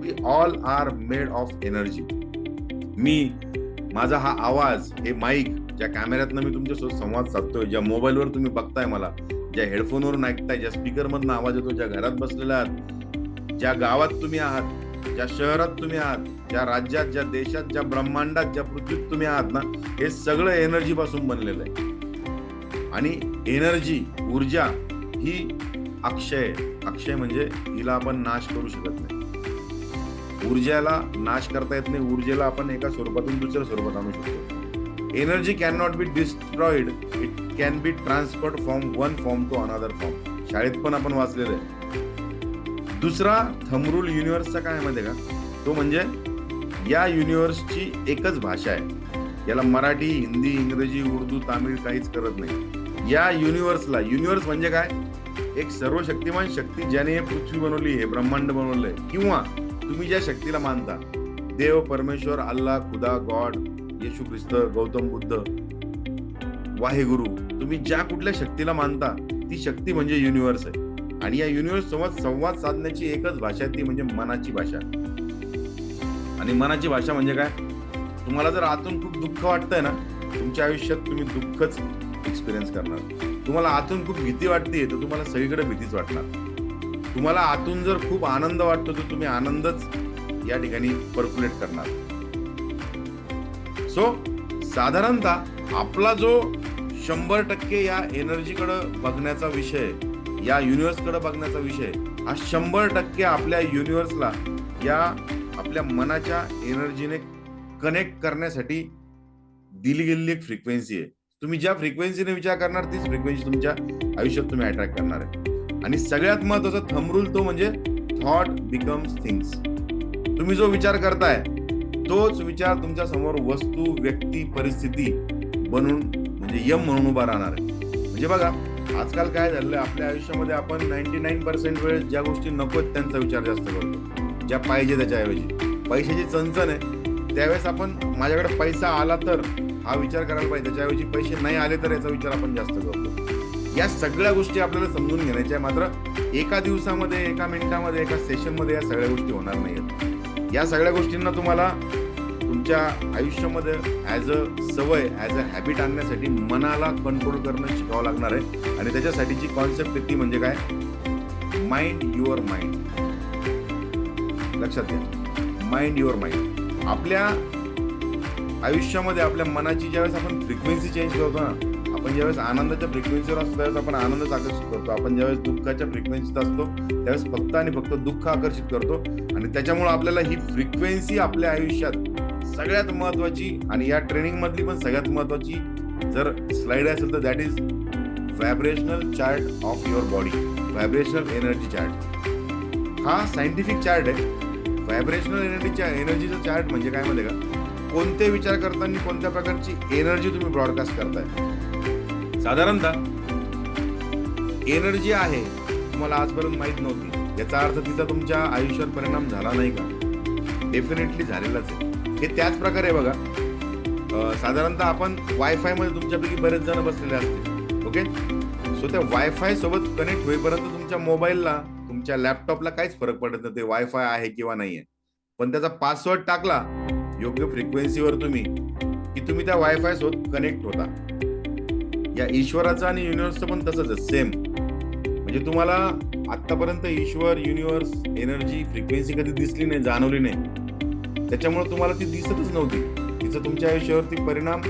We all are made of energy मी माझा हा आवाज हे माईक ज्या कॅमेऱ्यातनं मी तुमच्यासोबत संवाद साधतोय ज्या मोबाईलवर तुम्ही बघताय मला ज्या हेडफोनवरून ऐकताय ज्या स्पीकरमधनं आवाज येतो ज्या घरात बसलेल्या आहात ज्या गावात तुम्ही आहात ज्या शहरात तुम्ही आहात ज्या राज्यात ज्या देशात ज्या ब्रह्मांडात ज्या पृथ्वीत तुम्ही आहात ना हे सगळं एनर्जी पासून बनलेलं आहे. आणि एनर्जी ऊर्जा ही अक्षय अक्षय म्हणजे हिला आपण नाश करू शकत नाही. ऊर्जेला नाश करता येत नाही. ऊर्जेला आपण एका स्वरूपातून दुसऱ्या स्वरूपात आणू शकतो. Energy can not be destroyed it can be transferred from one form to another form शाळेत पण आपण वाचलेलं आहे. दुसरा थमरूल युनिव्हर्सचा काय माहिती आहे का? तो म्हणजे या युनिव्हर्सची एकच भाषा आहे. याला मराठी हिंदी इंग्रजी उर्दू तामिळ काहीच करत नाही. या युनिव्हर्सला युनिव्हर्स म्हणजे काय? एक सर्वशक्तिमान शक्ती ज्याने हे पृथ्वी बनवली हे ब्रह्मांड बनवलंय. किंवा तुम्ही ज्या शक्तीला मानता देव परमेश्वर अल्लाह खुदा गॉड येशू ख्रिस्त गौतम बुद्ध वाहेगुरु तुम्ही ज्या कुठल्या शक्तीला मानता ती शक्ती म्हणजे युनिव्हर्स आहे. आणि या युनिव्हर्स सोबत संवाद साधण्याची एकच भाषा आहे ती म्हणजे मनाची भाषा. आणि मनाची भाषा म्हणजे काय? तुम्हाला जर आतून खूप दुःख वाटतंय ना तुमच्या आयुष्यात तुम्ही दुःखच एक्सपिरियन्स करणार. तुम्हाला आतून खूप भीती वाटते तर तुम्हाला सगळीकडे भीतीच वाटणार. तुम्हाला आतून जर खूप आनंद वाटतो तर तुम्ही आनंदच या ठिकाणी पर्क्युलेट करणार. सो साधारणतः आपला जो शंभर टक्के या एनर्जीकडे बघण्याचा विषय या युनिव्हर्सकडे बघण्याचा विषय हा शंभर टक्के आपल्या युनिव्हर्सला या आपल्या मनाच्या एनर्जीने कनेक्ट करण्यासाठी दिली गेलेली एक फ्रिक्वेन्सी आहे. तुम्ही ज्या फ्रिक्वेन्सीने विचार करणार तीच फ्रिक्वेन्सी तुमच्या आयुष्यात तुम्ही अट्रॅक्ट करणार आहे. आणि सगळ्यात महत्त्वाचा थंबरूल तो म्हणजे थॉट बिकम्स थिंग्स तुम्ही जो विचार करताय तोच विचार तुमच्यासमोर वस्तू व्यक्ती परिस्थिती बनून म्हणजे यम म्हणून उभा राहणार आहे. म्हणजे बघा आजकाल काय झालं आहे आपल्या आयुष्यामध्ये आपण नाईन्टी नाईन पर्सेंट वेळ ज्या गोष्टी नको त्यांचा विचार जास्त करतो. ज्या पाहिजे त्याच्याऐवजी. पैशाची चणचण आहे त्यावेळेस आपण माझ्याकडे पैसा आला तर हा विचार करायला पाहिजे. त्याच्याऐवजी पैसे नाही आले तर याचा विचार आपण जास्त करतो. या सगळ्या गोष्टी आपल्याला समजून घेण्याच्या आहे. मात्र एका दिवसामध्ये एका मिनिटामध्ये एका सेशनमध्ये या सगळ्या गोष्टी होणार नाहीत या सगळ्या गोष्टींना तुम्हाला तुमच्या आयुष्यामध्ये ॲज अ सवय ॲज अ हॅबिट आणण्यासाठी मनाला कंट्रोल करणं शिकावं लागणार आहे. आणि त्याच्यासाठीची कॉन्सेप्ट ती म्हणजे काय? माइंड युअर माइंड लक्षात घ्या. माइंड युअर माइंड आपल्या आयुष्यामध्ये आपल्या मनाची ज्यावेळेस आपण फ्रिक्वेन्सी चेंज करतो ना आपण ज्यावेळेस आनंदाच्या फ्रिक्वेन्सीवर असतो त्यावेळेस आपण आनंदच आकर्षित करतो. आपण ज्यावेळेस दुःखाच्या फ्रिक्वेन्सीत असतो त्यावेळेस फक्त आणि फक्त दुःख आकर्षित करतो. आणि त्याच्यामुळे आपल्याला ही फ्रिक्वेन्सी आपल्या आयुष्यात सगळ्यात महत्वाची आणि या ट्रेनिंग मधली पण सगळ्यात महत्वाची जर स्लाइड असेल तर that is vibrational chart of your body vibrational energy chart हा सायंटिफिक चार्ट आहे. व्हायब्रेशनल एनर्जीच्या एनर्जीचा चार्ट म्हणजे काय माहिती का? कोणते विचार करताना कोणत्या प्रकारची एनर्जी तुम्ही ब्रॉडकास्ट करताय? साधारणतः एनर्जी आहे तुम्हाला आजपर्यंत माहीत नव्हती. याचा अर्थ तिचा तुमच्या आयुष्यावर परिणाम झाला नाही का? डेफिनेटली झालेलाच आहे. हे त्याच प्रकारे बघा. साधारणतः आपण वायफायमध्ये तुमच्यापैकी बरेच जण बसलेले असतील. ओके सो त्या वायफाय सोबत कनेक्ट होईपर्यंत तुमच्या मोबाईलला तुमच्या लॅपटॉपला काहीच फरक पडत नाही. ते वायफाय आहे किंवा नाही आहे पण त्याचा पासवर्ड टाकला योग्य फ्रिक्वेन्सीवर तुम्ही की तुम्ही त्या वायफाय सोबत कनेक्ट होता. या ईश्वराचं आणि युनिव्हर्सचं पण तसंच आहे सेम म्हणजे तुम्हाला आतापर्यंत ईश्वर युनिव्हर्स एनर्जी फ्रिक्वेन्सी कधी दिसली नाही जाणवली नाही. त्याच्यामुळे तुम्हाला ती दिसतच नव्हती. तिचा तुमच्या आयुष्यावरती परिणाम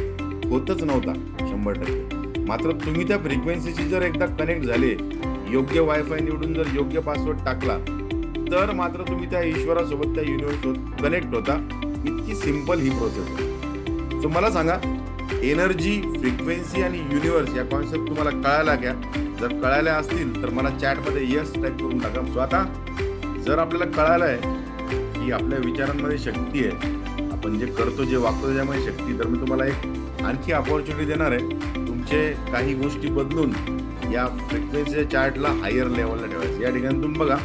होतच नव्हता शंभर टक्के. मात्र तुम्ही त्या फ्रिक्वेन्सीची जर एकदा कनेक्ट झाले योग्य वायफाय निवडून जर योग्य पासवर्ड टाकला तर मात्र तुम्ही त्या ईश्वरासोबत त्या युनिव्हर्स कनेक्ट होता. इतकी सिंपल ही प्रोसेस आहे. सो मला सांगा एनर्जी फ्रिक्वेन्सी आणि युनिव्हर्स या कॉन्सेप्ट तुम्हाला कळायला घ्या जर कळायला असतील तर मला चॅटमध्ये यस टाईप करून टाका. सो आता जर आपल्याला कळालं आहे की आपल्या विचारांमध्ये शक्ती आहे आपण जे करतो जे वागतो त्याच्यामध्ये शक्ती तर मी तुम्हाला एक आणखी अपॉर्च्युनिटी देणार आहे. तुमचे काही गोष्टी बदलून या फ्रिक्वेन्सीच्या चार्टला हायर लेवलला ठेवायचं. या ठिकाणी तुम्ही बघा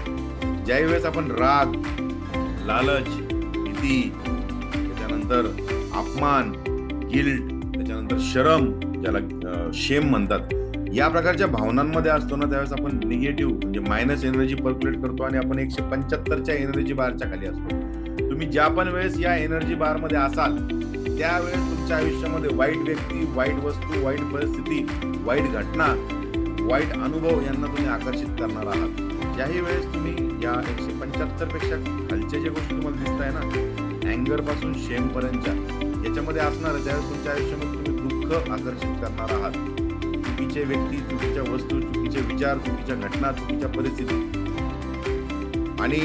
ज्याही वेळेस आपण राग लालच भीती त्याच्यानंतर अपमान गिल्ट त्याच्यानंतर शरम ज्याला शेम म्हणतात या प्रकारच्या भावनांमध्ये असतो ना त्यावेळेस आपण निगेटिव्ह म्हणजे मायनस एनर्जी पर्क्युलेट करतो आणि आपण एकशे पंच्याहत्तरच्या एनर्जी बारच्या खाली असतो. तुम्ही ज्या पण वेळेस या एनर्जी बारमध्ये असाल त्यावेळेस तुमच्या आयुष्यामध्ये वाईट व्यक्ती वाईट वस्तू वाईट परिस्थिती वाईट घटना वाईट अनुभव यांना तुम्ही आकर्षित करणार आहात. ज्याही वेळेस तुम्ही या एकशे पंच्याहत्तरपेक्षा खालच्या ज्या गोष्टी तुम्हाला दिसत आहे ना अँगरपासून शेम पर्यंतच्या याच्यामध्ये असणार त्यावेळेस तुमच्या आयुष्यामध्ये तुम्ही दुःख आकर्षित करणार आहात चुकीचे व्यक्ती चुकीच्या वस्तू चुकीचे विचार चुकीच्या घटना चुकीच्या परिस्थिती. आणि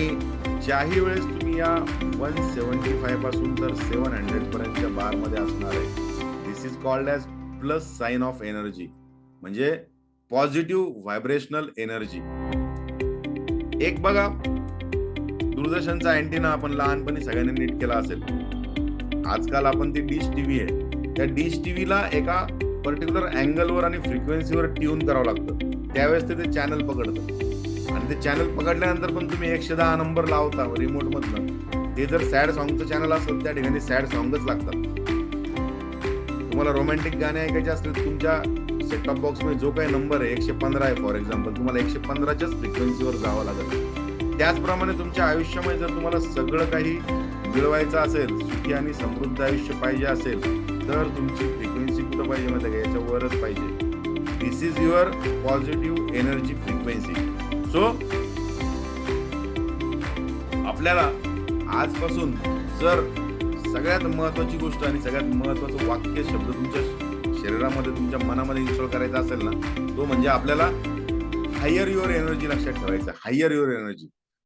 ज्याही वेळेस तुम्ही या वन सेवन्टी फायपासून तर सेवन हंड्रेड पर्यंतच्या बारमध्ये असणार आहे this is called as plus sign of energy म्हणजे पॉझिटिव्ह व्हायब्रेशनल एनर्जी एक बघा दूरदर्शनचा अँटीना आपण लहानपणी सगळ्यांनी नीट केला असेल. आजकाल आपण ती डिश टीव्ही आहे. त्या डिश टीव्हीला एका पर्टिक्युलर अँगलवर आणि फ्रिक्वेन्सीवर ट्यून करावं लागतं. त्यावेळेस ते ते चॅनल पकडतं. आणि ते चॅनल पकडल्यानंतर पण तुम्ही एकशे दहा नंबर लावता रिमोटमधनं ते जर सॅड सॉंगचं चॅनल असेल त्या ठिकाणी सॅड सॉंगच लागतात. तुम्हाला रोमॅन्टिक गाणे ऐकायचे असतील तुमच्या सेटटॉप बॉक्समध्ये जो काही नंबर आहे एकशे पंधरा आहे फॉर एक्झाम्पल तुम्हाला एकशे पंधराच्याच फ्रिक्वेन्सीवर जावं लागेल त्याचप्रमाणे तुमच्या आयुष्यामध्ये जर तुम्हाला सगळं काही मिळवायचं असेल सुखी आणि समृद्ध आयुष्य पाहिजे असेल तर तुमची फ्रिक्वेन्सी कुठं पाहिजे माहिती आहे का याच्यावरच पाहिजे. This is your positive energy frequency so आपल्याला आजपासून जर सगळ्यात महत्वाची गोष्ट आणि सगळ्यात महत्वाचं वाक्य शब्द तुमच्या शरीरामध्ये तुमच्या मनामध्ये इन्स्टॉल करायचा असेल ना तो म्हणजे आपल्याला हायर युअर एनर्जी लक्षात ठेवायचं. Higher your energy